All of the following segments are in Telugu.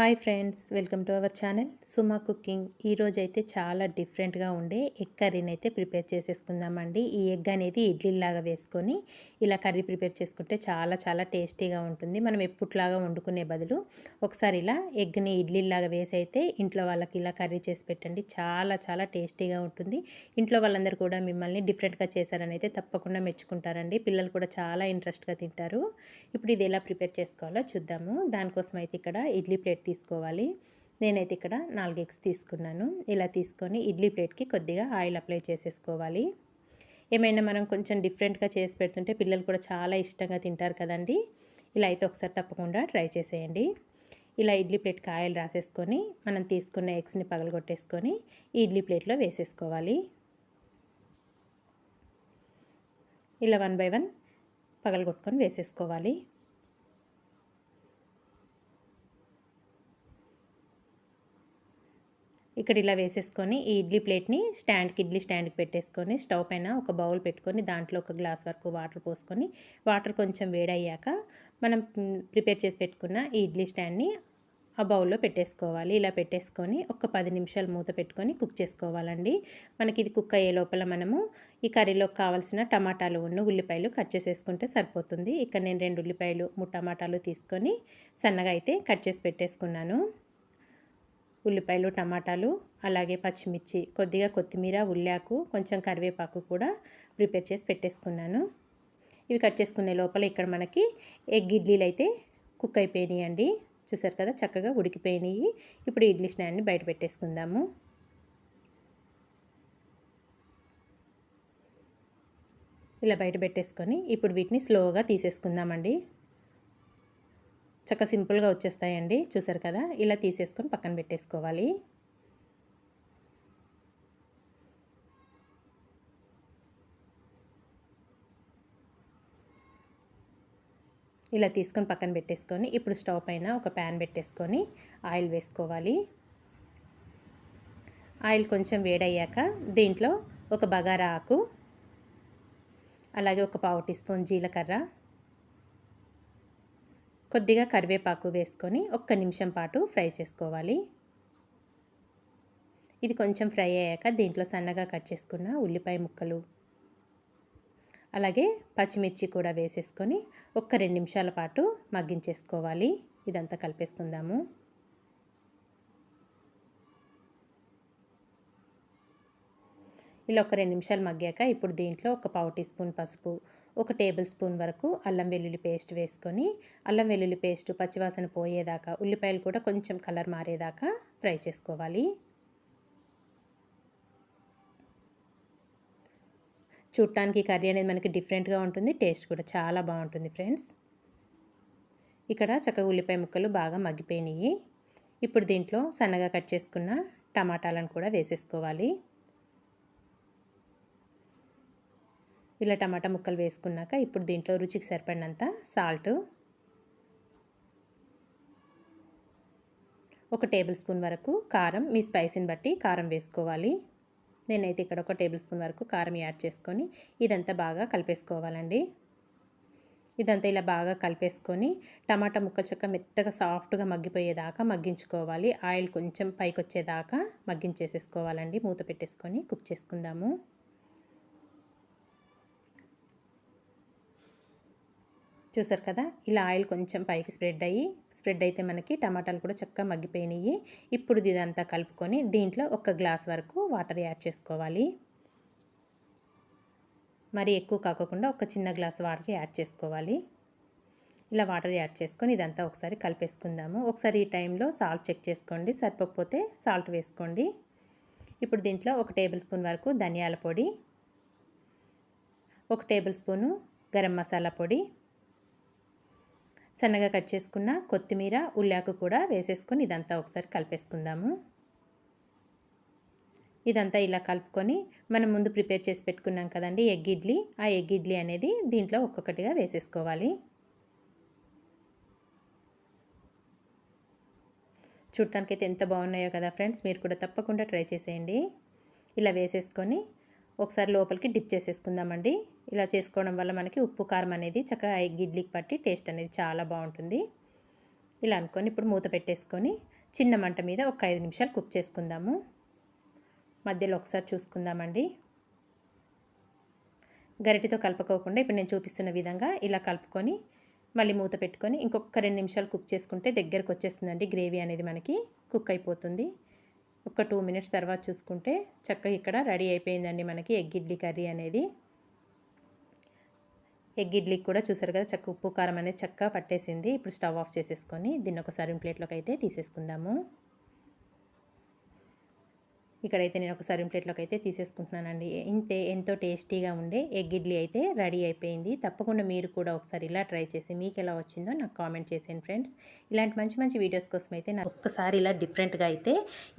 Hi friends welcome to our channel Suma cooking. ఈరోజు అయితే చాలా డిఫరెంట్గా ఉండే ఎగ్ కర్రీని అయితే ప్రిపేర్ చేసేసుకుందామండి. ఈ ఎగ్ అనేది ఇడ్లీలాగా వేసుకొని ఇలా కర్రీ ప్రిపేర్ చేసుకుంటే చాలా చాలా టేస్టీగా ఉంటుంది. మనం ఎప్పుట్లాగా వండుకునే బదులు ఒకసారి ఇలా ఎగ్ని ఇడ్లీలాగా వేసి అయితే ఇంట్లో వాళ్ళకి ఇలా కర్రీ చేసి పెట్టండి. చాలా చాలా టేస్టీగా ఉంటుంది. ఇంట్లో వాళ్ళందరూ కూడా మిమ్మల్ని డిఫరెంట్గా చేశారని అయితే తప్పకుండా మెచ్చుకుంటారండి. పిల్లలు కూడా చాలా ఇంట్రెస్ట్గా తింటారు. ఇప్పుడు ఇది ఎలా ప్రిపేర్ చేసుకోవాలో చూద్దాము. దానికోసం అయితే ఇక్కడ ఇడ్లీ ప్లేట్ తీసుకోవాలి. నేనైతే ఇక్కడ నాలుగు ఎగ్స్ తీసుకున్నాను. ఇలా తీసుకొని ఇడ్లీ ప్లేట్కి కొద్దిగా ఆయిల్ అప్లై చేసేసుకోవాలి. ఏమైనా మనం కొంచెం డిఫరెంట్గా చేసి పెడుతుంటే పిల్లలు కూడా చాలా ఇష్టంగా తింటారు కదండి. ఇలా అయితే ఒకసారి తప్పకుండా ట్రై చేసేయండి. ఇలా ఇడ్లీ ప్లేట్కి ఆయిల్ రాసేసుకొని మనం తీసుకున్న ఎగ్స్ని పగలగొట్టేసుకొని ఈ ఇడ్లీ ప్లేట్లో వేసేసుకోవాలి. ఇలా వన్ బై వన్ పగలగొట్టుకొని వేసేసుకోవాలి. ఇక్కడ ఇలా వేసేసుకొని ఈ ఇడ్లీ ప్లేట్ని స్టాండ్కి ఇడ్లీ స్టాండ్కి పెట్టేసుకొని స్టవ్ పైన ఒక బౌల్ పెట్టుకొని దాంట్లో ఒక గ్లాస్ వరకు వాటర్ పోసుకొని వాటర్ కొంచెం వేడయ్యాక మనం ప్రిపేర్ చేసి పెట్టుకున్న ఈ ఇడ్లీ స్టాండ్ని ఆ బౌల్లో పెట్టేసుకోవాలి. ఇలా పెట్టేసుకొని ఒక పది నిమిషాలు మూత పెట్టుకొని కుక్ చేసుకోవాలండి. మనకి ఇది కుక్ అయ్యే లోపల మనము ఈ కర్రీలోకి కావాల్సిన టమాటాలు ఉన్న ఉల్లిపాయలు కట్ చేసేసుకుంటే సరిపోతుంది. ఇక్కడ నేను రెండు ఉల్లిపాయలు మూడు టమాటాలు తీసుకొని సన్నగా అయితే కట్ చేసి పెట్టేసుకున్నాను. ఉల్లిపాయలు టమాటాలు అలాగే పచ్చిమిర్చి కొద్దిగా కొత్తిమీర ఉల్లాకు కొంచెం కరివేపాకు కూడా ప్రిపేర్ చేసి పెట్టేసుకున్నాను. ఇవి కట్ చేసుకునే లోపల ఇక్కడ మనకి ఎగ్ ఇడ్లీలు అయితే కుక్ అయిపోయినాయి అండి చూసారు కదా చక్కగా ఉడికిపోయినాయి. ఇప్పుడు ఇడ్లీ స్నాన్ని బయట పెట్టేసుకుందాము. ఇలా బయట పెట్టేసుకొని ఇప్పుడు వీటిని స్లోగా తీసేసుకుందామండి. చక్క సింపుల్గా వచ్చేస్తాయండి. చూసారు కదా? ఇలా తీసేసుకొని పక్కన పెట్టేసుకోవాలి. ఇలా తీసుకొని పక్కన పెట్టేసుకొని ఇప్పుడు స్టవ్ పైన ఒక ప్యాన్ పెట్టేసుకొని ఆయిల్ వేసుకోవాలి. ఆయిల్ కొంచెం వేడయ్యాక దీంట్లో ఒక బగారా ఆకు అలాగే ఒక పావు టీ స్పూన్ జీలకర్ర కొద్దిగా కరివేపాకు వేసుకొని ఒక్క నిమిషం పాటు ఫ్రై చేసుకోవాలి. ఇది కొంచెం ఫ్రై అయ్యాక దీంట్లో సన్నగా కట్ చేసుకున్న ఉల్లిపాయ ముక్కలు అలాగే పచ్చిమిర్చి కూడా వేసేసుకొని ఒక్క రెండు నిమిషాల పాటు మగ్గించేసుకోవాలి. ఇదంతా కలిపేసుకుందాము. ఇలా ఒక రెండు నిమిషాలు మగ్గాక ఇప్పుడు దీంట్లో ఒక పావు టీ స్పూన్ పసుపు ఒక టేబుల్ స్పూన్ వరకు అల్లం వెల్లుల్లి పేస్ట్ వేసుకొని అల్లం వెల్లుల్లి పేస్ట్ పచ్చివాసన పోయేదాకా ఉల్లిపాయలు కూడా కొంచెం కలర్ మారేదాకా ఫ్రై చేసుకోవాలి. చూడటానికి కర్రీ అనేది మనకి డిఫరెంట్గా ఉంటుంది టేస్ట్ కూడా చాలా బాగుంటుంది ఫ్రెండ్స్ ఇక్కడ చక్కగా ఉల్లిపాయ ముక్కలు బాగా మగ్గిపోయినాయి. ఇప్పుడు దీంట్లో సన్నగా కట్ చేసుకున్న టమాటాలను కూడా వేసేసుకోవాలి. ఇలా టమాటా ముక్కలు వేసుకున్నాక ఇప్పుడు దీంట్లో రుచికి సరిపడినంత సాల్ట్ ఒక టేబుల్ స్పూన్ వరకు కారం మీ స్పైసీని బట్టి కారం వేసుకోవాలి. నేనైతే ఇక్కడ ఒక టేబుల్ స్పూన్ వరకు కారం యాడ్ చేసుకొని ఇదంతా బాగా కలిపేసుకోవాలండి. ఇదంతా ఇలా బాగా కలిపేసుకొని టమాటా ముక్క చక్క మెత్తగా సాఫ్ట్గా మగ్గిపోయేదాకా మగ్గించుకోవాలి. ఆయిల్ కొంచెం పైకి వచ్చేదాకా మగ్గించేసేసుకోవాలండి. మూత పెట్టేసుకొని కుక్ చేసుకుందాము. చూసారు కదా? ఇలా ఆయిల్ కొంచెం పైకి స్ప్రెడ్ అయ్యి స్ప్రెడ్ అయితే మనకి టమాటాలు కూడా చక్కగా మగ్గిపోయినాయి ఇప్పుడు ఇదంతా కలుపుకొని దీంట్లో ఒక గ్లాస్ వరకు వాటర్ యాడ్ చేసుకోవాలి. మరి ఎక్కువ కాకుండా ఒక చిన్న గ్లాస్ వాటర్ యాడ్ చేసుకోవాలి. ఇలా వాటర్ యాడ్ చేసుకొని ఇదంతా ఒకసారి కలిపేసుకుందాము. ఒకసారి ఈ టైంలో సాల్ట్ చెక్ చేసుకోండి. సరిపోకపోతే సాల్ట్ వేసుకోండి. ఇప్పుడు దీంట్లో ఒక టేబుల్ స్పూన్ వరకు ధనియాల పొడి ఒక టేబుల్ స్పూను గరం మసాలా పొడి సన్నగా కట్ చేసుకున్న కొత్తిమీర ఉల్లాకు కూడా వేసేసుకొని ఇదంతా ఒకసారి కలిపేసుకుందాము. ఇదంతా ఇలా కలుపుకొని మనం ముందు ప్రిపేర్ చేసి పెట్టుకున్నాం కదండి ఎగ్ ఇడ్లీ. ఆ ఎగ్ ఇడ్లీ అనేది దీంట్లో ఒక్కొక్కటిగా వేసేసుకోవాలి. చూడటానికైతే ఎంత బాగున్నాయో కదా ఫ్రెండ్స్ మీరు కూడా తప్పకుండా ట్రై చేసేయండి. ఇలా వేసేసుకొని ఒకసారి లోపలికి డిప్ చేసేసుకుందామండి. ఇలా చేసుకోవడం వల్ల మనకి ఉప్పు కారం అనేది చక్కగా ఎగ్ పట్టి టేస్ట్ అనేది చాలా బాగుంటుంది. ఇలా అనుకొని ఇప్పుడు మూత పెట్టేసుకొని చిన్న మంట మీద ఒక ఐదు నిమిషాలు కుక్ చేసుకుందాము. మధ్యలో ఒకసారి చూసుకుందామండి. గరిటితో కలుపుకోకుండా ఇప్పుడు నేను చూపిస్తున్న విధంగా ఇలా కలుపుకొని మళ్ళీ మూత పెట్టుకొని ఇంకొక రెండు నిమిషాలు కుక్ చేసుకుంటే దగ్గరకు వచ్చేస్తుందండి గ్రేవీ అనేది మనకి కుక్ అయిపోతుంది. ఒక టూ మినిట్స్ తర్వాత చూసుకుంటే చక్కగా ఇక్కడ రెడీ అయిపోయిందండి మనకి ఎగ్ ఇడ్లీ కర్రీ అనేది. ఎగ్ ఇడ్లీకి కూడా చూసారు కదా చక్క ఉప్పు కారం అనేది చక్కగా పట్టేసింది. ఇప్పుడు స్టవ్ ఆఫ్ చేసేసుకొని దీన్ని ఒక సర్వింగ్ ప్లేట్లోకి అయితే తీసేసుకుందాము. ఇక్కడైతే నేను ఒక సర్వింగ్ ప్లేట్లోకి అయితే తీసేసుకుంటున్నానండి. ఇంతే ఎంతో టేస్టీగా ఉండే ఎగ్ ఇడ్లీ అయితే రెడీ అయిపోయింది. తప్పకుండా మీరు కూడా ఒకసారి ఇలా ట్రై చేసి మీకు ఎలా వచ్చిందో నాకు కామెంట్ చేసేయండి ఫ్రెండ్స్. ఇలాంటి మంచి మంచి వీడియోస్ కోసం అయితే నాకు ఒక్కసారి ఇలా డిఫరెంట్గా అయితే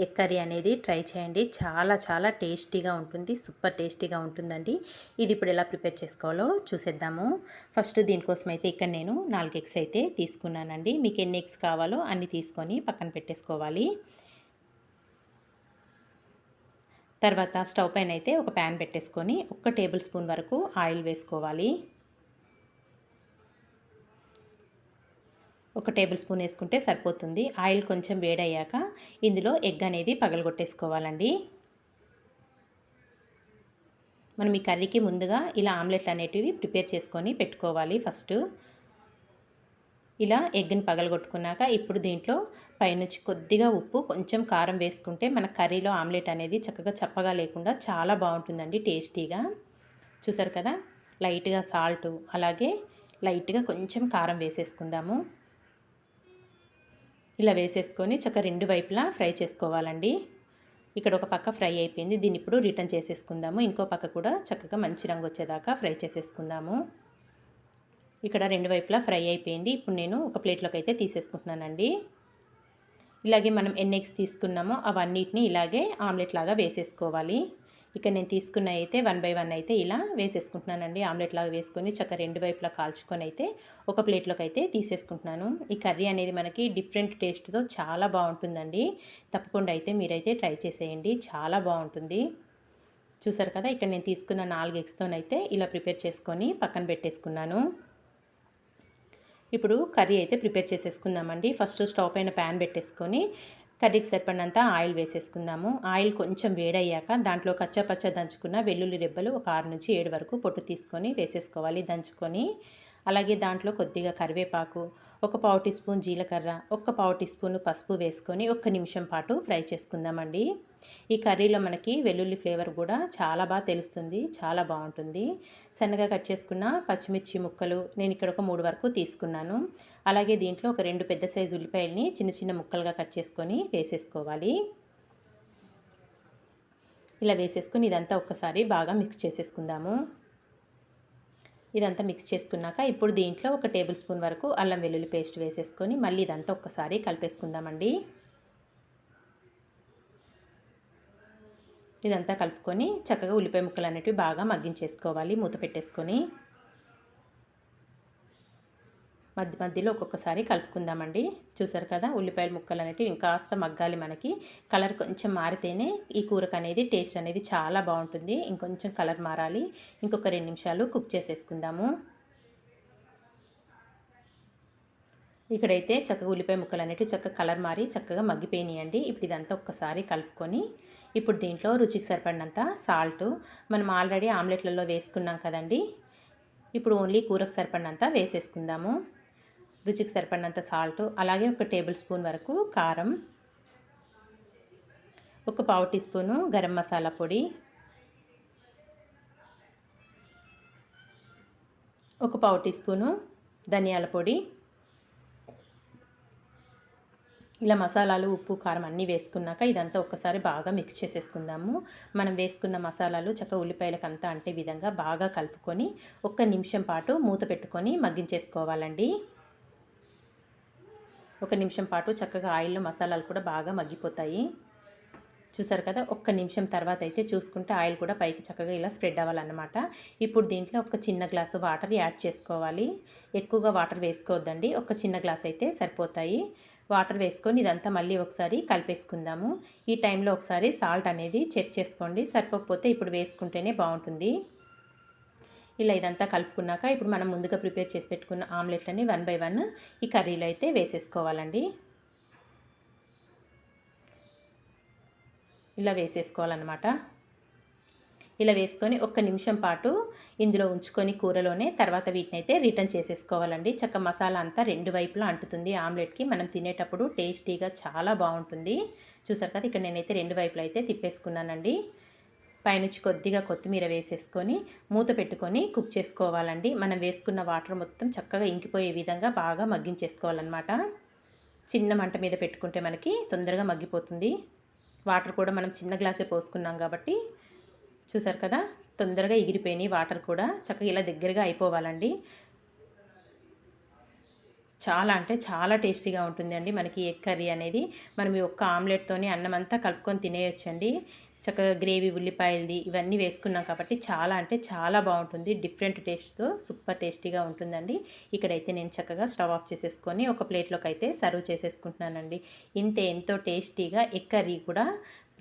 ఎగ్ కర్రీ అనేది ట్రై చేయండి. చాలా చాలా టేస్టీగా ఉంటుంది సూపర్ టేస్టీగా ఉంటుందండి. ఇది ఇప్పుడు ఎలా ప్రిపేర్ చేసుకోవాలో చూసేద్దాము. ఫస్ట్ దీనికోసం అయితే ఇక్కడ నేను నాలుగు ఎగ్స్ అయితే తీసుకున్నానండి. మీకు ఎన్ని ఎగ్స్ కావాలో అన్ని తీసుకొని పక్కన పెట్టేసుకోవాలి. తర్వాత స్టవ్ పైన అయితే ఒక ప్యాన్ పెట్టేసుకొని ఒక టేబుల్ స్పూన్ వరకు ఆయిల్ వేసుకోవాలి. ఒక టేబుల్ స్పూన్ వేసుకుంటే సరిపోతుంది. ఆయిల్ కొంచెం వేడయ్యాక ఇందులో ఎగ్ అనేది పగలగొట్టేసుకోవాలండి. మనం ఈ కర్రీకి ముందుగా ఇలా ఆమ్లెట్లు అనేటివి ప్రిపేర్ చేసుకొని పెట్టుకోవాలి ఫస్ట్. ఇలా ఎగ్ని పగలగొట్టుకున్నాక ఇప్పుడు దీంట్లో పైనుంచి కొద్దిగా ఉప్పు కొంచెం కారం వేసుకుంటే మన కర్రీలో ఆమ్లెట్ అనేది చక్కగా చప్పగా లేకుండా చాలా బాగుంటుందండి టేస్టీగా. చూసారు కదా? లైట్గా సాల్ట్ అలాగే లైట్గా కొంచెం కారం వేసేసుకుందాము. ఇలా వేసేసుకొని చక్కగా రెండు వైపులా ఫ్రై చేసుకోవాలండి. ఇక్కడ ఒక పక్క ఫ్రై అయిపోయింది. దీన్ని ఇప్పుడు రిటర్న్ చేసేసుకుందాము. ఇంకో పక్క కూడా చక్కగా మంచి రంగు వచ్చేదాకా ఫ్రై చేసేసుకుందాము. ఇక్కడ రెండు వైపులా ఫ్రై అయిపోయింది. ఇప్పుడు నేను ఒక ప్లేట్లోకి అయితే తీసేసుకుంటున్నానండి. ఇలాగే మనం ఎన్ని ఎగ్స్ తీసుకున్నామో అవన్నిటిని ఇలాగే ఆమ్లెట్ లాగా వేసేసుకోవాలి. ఇక్కడ నేను తీసుకున్న అయితే వన్ బై వన్ అయితే ఇలా వేసేసుకుంటున్నానండి. ఆమ్లెట్ లాగా వేసుకొని చక్క రెండు వైపులా కాల్చుకొని అయితే ఒక ప్లేట్లోకి అయితే తీసేసుకుంటున్నాను. ఈ కర్రీ అనేది మనకి డిఫరెంట్ టేస్ట్తో చాలా బాగుంటుందండి. తప్పకుండా అయితే మీరైతే ట్రై చేసేయండి. చాలా బాగుంటుంది. చూసారు కదా ఇక్కడ నేను తీసుకున్న నాలుగు ఎగ్స్తోనైతే ఇలా ప్రిపేర్ చేసుకొని పక్కన పెట్టేసుకున్నాను. ఇప్పుడు కర్రీ అయితే ప్రిపేర్ చేసేసుకుందామండి. ఫస్ట్ స్టవ్ పైన ప్యాన్ పెట్టేసుకొని కర్రీకి సరిపడినంత ఆయిల్ వేసేసుకుందాము. ఆయిల్ కొంచెం వేడయ్యాక దాంట్లో కచ్చపచ్చ దంచుకున్న వెల్లుల్లి రెబ్బలు ఒక ఆరు నుంచి ఏడు వరకు పొట్టు తీసుకొని వేసేసుకోవాలి. దంచుకొని అలాగే దాంట్లో కొద్దిగా కరివేపాకు ఒక పావు టీ స్పూన్ జీలకర్ర ఒక్క పావు టీ స్పూన్ పసుపు వేసుకొని ఒక్క నిమిషం పాటు ఫ్రై చేసుకుందామండి. ఈ కర్రీలో మనకి వెల్లుల్లి ఫ్లేవర్ కూడా చాలా బాగా తెలుస్తుంది చాలా బాగుంటుంది. సన్నగా కట్ చేసుకున్న పచ్చిమిర్చి ముక్కలు నేను ఇక్కడ ఒక మూడు వరకు తీసుకున్నాను. అలాగే దీంట్లో ఒక రెండు పెద్ద సైజు ఉల్లిపాయల్ని చిన్న చిన్న ముక్కలుగా కట్ చేసుకొని వేసేసుకోవాలి. ఇలా వేసేసుకొని ఇదంతా ఒక్కసారి బాగా మిక్స్ చేసేసుకుందాము. ఇదంతా మిక్స్ చేసుకున్నాక ఇప్పుడు దీంట్లో ఒక టేబుల్ స్పూన్ వరకు అల్లం వెల్లుల్లి పేస్ట్ వేసేసుకొని మళ్ళీ ఇదంతా ఒక్కసారి కలిపేసుకుందామండి. ఇదంతా కలుపుకొని చక్కగా ఉల్లిపాయ ముక్కలు అనేటివి బాగా మగ్గించేసుకోవాలి మూత పెట్టేసుకొని. మధ్య మధ్యలో ఒక్కొక్కసారి కలుపుకుందామండి. చూసారు కదా ఉల్లిపాయల ముక్కలు అనేవి ఇంకాస్త మగ్గాలి మనకి. కలర్ కొంచెం మారితేనే ఈ కూరకు అనేది టేస్ట్ అనేది చాలా బాగుంటుంది. ఇంకొంచెం కలర్ మారాలి. ఇంకొక రెండు నిమిషాలు కుక్ చేసేసుకుందాము. ఇక్కడైతే చక్కగా ఉల్లిపాయ ముక్కలు అనేవి చక్కగా కలర్ మారి చక్కగా మగ్గిపోయినాయండి. ఇప్పుడు ఇదంతా ఒక్కసారి కలుపుకొని ఇప్పుడు దీంట్లో రుచికి సరిపడినంత సాల్ట్. మనం ఆల్రెడీ ఆమ్లెట్లలో వేసుకున్నాం కదండి. ఇప్పుడు ఓన్లీ కూరకు సరిపడినంత వేసేసుకుందాము. రుచికి సరిపడినంత సాల్ట్ అలాగే ఒక టేబుల్ స్పూన్ వరకు కారం ఒక పావు టీ స్పూను గరం మసాలా పొడి ఒక పావు టీ స్పూను ధనియాల పొడి. ఇలా మసాలాలు ఉప్పు కారం అన్నీ వేసుకున్నాక ఇదంతా ఒక్కసారి బాగా మిక్స్ చేసేసుకుందాము. మనం వేసుకున్న మసాలాలు చక్క ఉల్లిపాయలకు అంతా అంటే విధంగా బాగా కలుపుకొని ఒక్క నిమిషం పాటు మూత పెట్టుకొని మగ్గించేసుకోవాలండి. ఒక నిమిషం పాటు చక్కగా ఆయిల్లో మసాలాలు కూడా బాగా మగ్గిపోతాయి. చూసారు కదా? ఒక్క నిమిషం తర్వాత అయితే చూసుకుంటే ఆయిల్ కూడా పైకి చక్కగా ఇలా స్ప్రెడ్ అవ్వాలన్నమాట. ఇప్పుడు దీంట్లో ఒక చిన్న గ్లాసు వాటర్ యాడ్ చేసుకోవాలి. ఎక్కువగా వాటర్ వేసుకోవద్దండి. ఒక చిన్న గ్లాస్ అయితే సరిపోతాయి. వాటర్ వేసుకొని ఇదంతా మళ్ళీ ఒకసారి కలిపేసుకుందాము. ఈ టైంలో ఒకసారి సాల్ట్ అనేది చెక్ చేసుకోండి. సరిపోకపోతే ఇప్పుడు వేసుకుంటేనే బాగుంటుంది. ఇలా ఇదంతా కలుపుకున్నాక ఇప్పుడు మనం ముందుగా ప్రిపేర్ చేసి పెట్టుకున్న ఆమ్లెట్లని వన్ బై వన్ ఈ కర్రీలో అయితే వేసేసుకోవాలండి. ఇలా వేసేసుకోవాలన్నమాట. ఇలా వేసుకొని ఒక్క నిమిషం పాటు ఇందులో ఉంచుకొని కూరలోనే తర్వాత వీటిని అయితే రిటర్న్ చేసేసుకోవాలండి. చక్క మసాలా అంతా రెండు వైపులా అంటుతుంది ఆమ్లెట్కి. మనం తినేటప్పుడు టేస్టీగా చాలా బాగుంటుంది. చూసారు కదా ఇక్కడ నేనైతే రెండు వైపులా అయితే తిప్పేసుకున్నానండి. పైనుంచి కొద్దిగా కొత్తిమీర వేసేసుకొని మూత పెట్టుకొని కుక్ చేసుకోవాలండి. మనం వేసుకున్న వాటర్ మొత్తం చక్కగా ఇంకిపోయే విధంగా బాగా మగ్గించేసుకోవాలన్నమాట. చిన్న మంట మీద పెట్టుకుంటే మనకి తొందరగా మగ్గిపోతుంది. వాటర్ కూడా మనం చిన్న గ్లాసే పోసుకున్నాం కాబట్టి చూసారు కదా తొందరగా ఎగిరిపోయినాయి వాటర్ కూడా. చక్కగా ఇలా దగ్గరగా అయిపోవాలండి. చాలా అంటే చాలా టేస్టీగా ఉంటుందండి మనకి ఎగ్ కర్రీ అనేది. మనం ఈ ఒక్క ఆమ్లెట్తోని అన్నం అంతా కలుపుకొని తినేయొచ్చండి. చక్కగా గ్రేవీ ఉల్లిపాయలది ఇవన్నీ వేసుకున్నాం కాబట్టి చాలా అంటే చాలా బాగుంటుంది. డిఫరెంట్ టేస్ట్తో సూపర్ టేస్టీగా ఉంటుందండి. ఇక్కడైతే నేను చక్కగా స్టవ్ ఆఫ్ చేసేసుకొని ఒక ప్లేట్లోకి అయితే సర్వ్ చేసేసుకుంటున్నానండి. ఇంతే ఎంతో టేస్టీగా ఎక్కరీ కూడా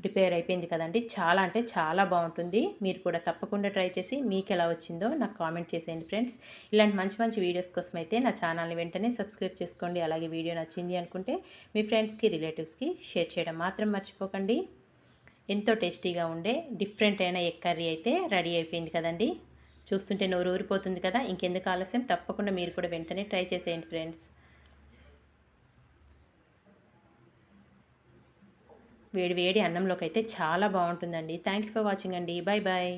ప్రిపేర్ అయిపోయింది కదండి. చాలా అంటే చాలా బాగుంటుంది. మీరు కూడా తప్పకుండా ట్రై చేసి మీకు ఎలా వచ్చిందో నాకు కామెంట్ చేసేయండి ఫ్రెండ్స్. ఇలాంటి మంచి మంచి వీడియోస్ కోసం అయితే నా ఛానల్ని వెంటనే సబ్స్క్రైబ్ చేసుకోండి. అలాగే వీడియో నచ్చింది అనుకుంటే మీ ఫ్రెండ్స్కి రిలేటివ్స్కి షేర్ చేయడం మాత్రం మర్చిపోకండి. ఎంతో టేస్టీగా ఉండే డిఫరెంట్ అయిన ఎగ్ కర్రీ అయితే రెడీ అయిపోయింది కదండి. చూస్తుంటే నోరు ఊరిపోతుంది కదా ఇంకెందుకు ఆలస్యం? తప్పకుండా మీరు కూడా వెంటనే ట్రై చేసేయండి ఫ్రెండ్స్. వేడి వేడి అన్నంలోకి అయితే చాలా బాగుంటుందండి. థ్యాంక్ యూ ఫర్ వాచింగ్ అండి. Bye bye.